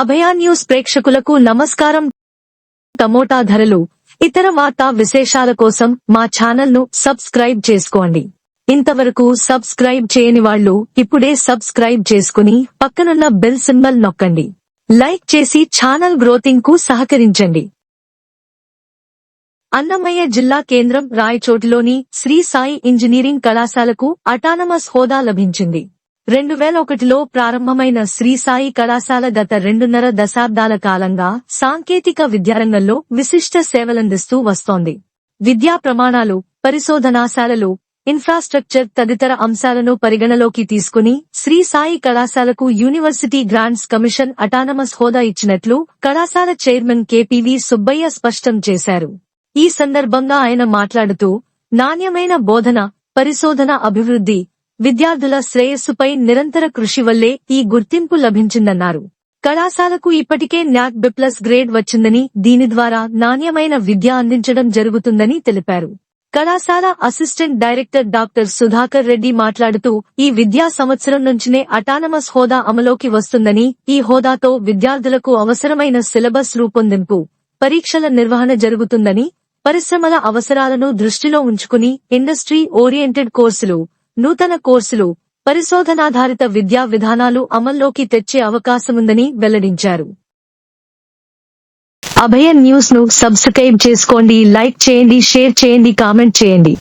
Abhaya news ప్రేక్షకులకు నమస్కారం. Tomato ధరలు ఇతర వార్తా విశేషాల కోసం మా ఛానల్ను సబ్స్క్రైబ్ చేసుకోండి. ఇంతవరకు సబ్స్క్రైబ్ చేయని వాళ్ళు ఇప్పుడే సబ్స్క్రైబ్ చేసుకుని పక్కనున్న బెల్ సింబల్ నొక్కండి. లైక్ చేసి ఛానల్ గ్రోతింగ్కు సహకరించండి. అన్నమయ్య జిల్లా కేంద్రం రాయచోటిలోని శ్రీ సాయి ఇంజనీరింగ్ కళాశాలకు అటానమస్ హోదా లభించింది. రెండు వేల ఒకటిలో ప్రారంభమైన శ్రీ సాయి కళాశాల గత రెండున్నర దశాబ్దాల కాలంగా సాంకేతిక విద్యారంగంలో విశిష్ట సేవలందిస్తూ వస్తోంది. విద్యా ప్రమాణాలు పరిశోధనాశాలలు ఇన్ఫ్రాస్ట్రక్చర్ తదితర అంశాలను పరిగణలోకి తీసుకుని శ్రీ సాయి కళాశాలకు యూనివర్సిటీ గ్రాంట్స్ కమిషన్ అటానమస్ హోదా ఇచ్చినట్లు కళాశాల చైర్మన్ కెపివి సుబ్బయ్య స్పష్టం చేశారు. ఈ సందర్భంగా ఆయన మాట్లాడుతూ నాణ్యమైన బోధన పరిశోధన అభివృద్ధి విద్యార్థుల శ్రేయస్సుపై నిరంతర కృషి వల్లే ఈ గుర్తింపు లభించిందన్నారు. కళాశాలకు ఇప్పటికే న్యాక్ బిప్లస్ గ్రేడ్ వచ్చిందని దీని ద్వారా నాణ్యమైన విద్య అందించడం జరుగుతుందని తెలిపారు. కళాశాల assistant director doctor Sudhakar Reddy మాట్లాడుతూ ఈ విద్యా సంవత్సరం నుంచినే అటానమస్ హోదా అమలోకి వస్తుందని ఈ హోదాతో విద్యార్థులకు అవసరమైన సిలబస్ రూపొందింపు పరీక్షల నిర్వహణ జరుగుతుందని పరిశ్రమల అవసరాలను దృష్టిలో ఉంచుకుని ఇండస్ట్రీ ఓరియంటెడ్ కోర్సులు నూతన కోర్సులు పరిశోధనాధారిత విద్యా విధానాలు అమల్లోకి తెచ్చే అవకాశముందని వెల్లడించారు. అభయ న్యూస్ను సబ్స్క్రైబ్ చేసుకోండి లైక్ చేయండి షేర్ చేయండి కామెంట్ చేయండి.